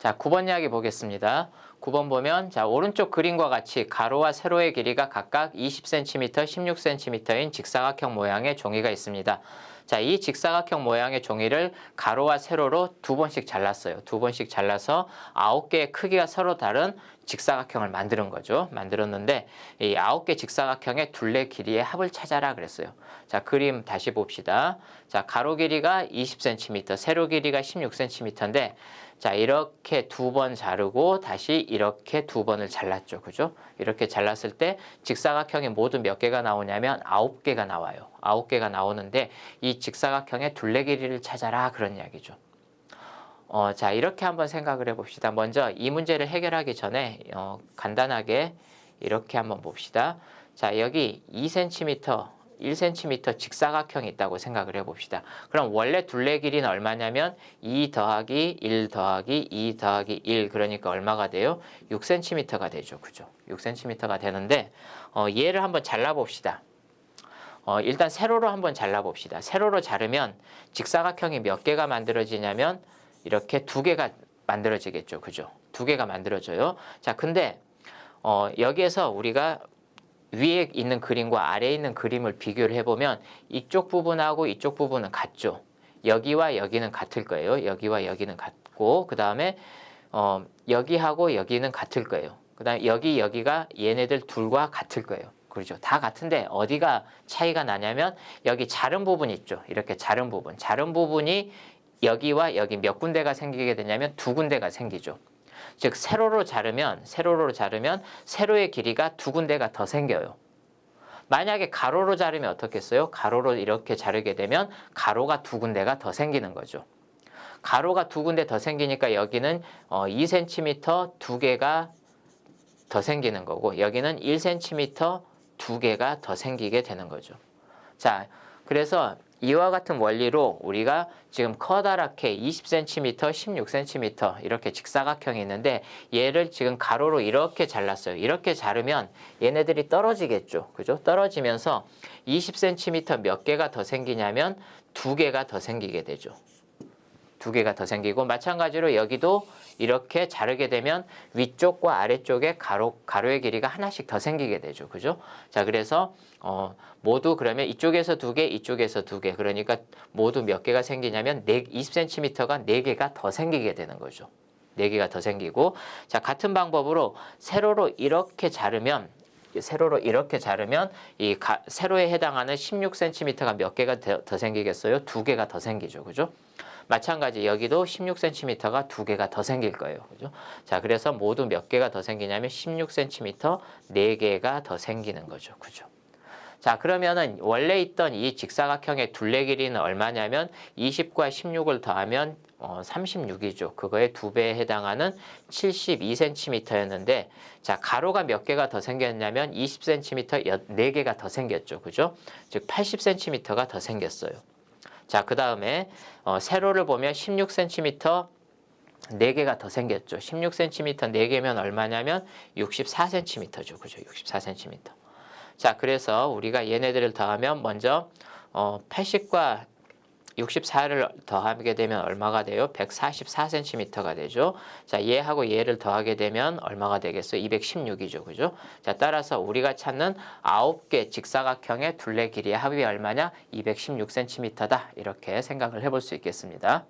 자, 9번 이야기 보겠습니다. 9번 보면 자, 오른쪽 그림과 같이 가로와 세로의 길이가 각각 20cm, 16cm인 직사각형 모양의 종이가 있습니다. 자, 이 직사각형 모양의 종이를 가로와 세로로 두 번씩 잘랐어요. 두 번씩 잘라서 아홉 개의 크기가 서로 다른 직사각형을 만드는 거죠. 만들었는데 이 아홉 개 직사각형의 둘레 길이의 합을 찾아라 그랬어요. 자, 그림 다시 봅시다. 자, 가로 길이가 20cm, 세로 길이가 16cm인데 자, 이렇게 두 번 자르고 다시 이렇게 두 번을 잘랐죠. 그죠? 이렇게 잘랐을 때 직사각형이 모두 몇 개가 나오냐면 아홉 개가 나와요. 아홉 개가 나오는데 이 직사각형의 둘레 길이를 찾아라 그런 이야기죠. 어, 자, 이렇게 한번 생각을 해 봅시다. 먼저 이 문제를 해결하기 전에 어, 간단하게 이렇게 한번 봅시다. 자, 여기 2cm, 1cm 직사각형이 있다고 생각을 해 봅시다. 그럼 원래 둘레 길이는 얼마냐면 2 더하기 1 더하기 2 더하기 1 그러니까 얼마가 돼요? 6cm가 되죠. 그죠? 6cm가 되는데 어, 얘를 한번 잘라 봅시다. 어, 일단 세로로 한번 잘라 봅시다. 세로로 자르면 직사각형이 몇 개가 만들어지냐면 이렇게 두 개가 만들어지겠죠. 그죠? 두 개가 만들어져요. 자, 근데 어, 여기에서 우리가 위에 있는 그림과 아래에 있는 그림을 비교를 해보면 이쪽 부분하고 이쪽 부분은 같죠. 여기와 여기는 같을 거예요. 여기와 여기는 같고 그 다음에 어, 여기하고 여기는 같을 거예요. 그 다음에 여기 여기가 얘네들 둘과 같을 거예요. 그렇죠. 다 같은데 어디가 차이가 나냐면 여기 자른 부분 있죠. 이렇게 자른 부분. 자른 부분이 여기와 여기 몇 군데가 생기게 되냐면 두 군데가 생기죠. 즉 세로로 자르면 세로로 자르면 세로의 길이가 두 군데가 더 생겨요. 만약에 가로로 자르면 어떻겠어요? 가로로 이렇게 자르게 되면 가로가 두 군데가 더 생기는 거죠. 가로가 두 군데 더 생기니까 여기는 어 2cm 두 개가 더 생기는 거고 여기는 1cm 두 개가 더 생기게 되는 거죠. 자, 그래서 이와 같은 원리로 우리가 지금 커다랗게 20cm, 16cm 이렇게 직사각형이 있는데 얘를 지금 가로로 이렇게 잘랐어요. 이렇게 자르면 얘네들이 떨어지겠죠. 그죠? 떨어지면서 20cm 몇 개가 더 생기냐면 두 개가 더 생기게 되죠. 두 개가 더 생기고 마찬가지로 여기도 이렇게 자르게 되면 위쪽과 아래쪽에 가로 가로의 길이가 하나씩 더 생기게 되죠. 그죠? 자, 그래서 어 모두 그러면 이쪽에서 두 개, 이쪽에서 두 개. 그러니까 모두 몇 개가 생기냐면 네 20cm가 네 개가 더 생기게 되는 거죠. 네 개가 더 생기고 자, 같은 방법으로 세로로 이렇게 자르면 세로로 이렇게 자르면 이 가, 세로에 해당하는 16cm가 몇 개가 더, 더 생기겠어요? 두 개가 더 생기죠. 그죠? 마찬가지 여기도 16cm가 두 개가 더 생길 거예요. 그죠? 자, 그래서 모두 몇 개가 더 생기냐면 16cm 네 개가 더 생기는 거죠. 그죠? 자, 그러면은 원래 있던 이 직사각형의 둘레 길이는 얼마냐면 20과 16을 더하면 어, 36이죠. 그거의 두 배에 해당하는 72cm였는데, 자, 가로가 몇 개가 더 생겼냐면 20cm 4개가 더 생겼죠. 그죠? 즉, 80cm가 더 생겼어요. 자, 그 다음에 어, 세로를 보면 16cm 4개가 더 생겼죠. 16cm 4개면 얼마냐면 64cm죠. 그죠? 64cm. 자, 그래서 우리가 얘네들을 더하면 먼저 어, 80과 64를 더하게 되면 얼마가 돼요? 144cm가 되죠. 자, 얘하고 얘를 더하게 되면 얼마가 되겠어요? 216이죠. 그죠? 자, 따라서 우리가 찾는 9개 직사각형의 둘레 길이의 합이 얼마냐? 216cm다. 이렇게 생각을 해볼 수 있겠습니다.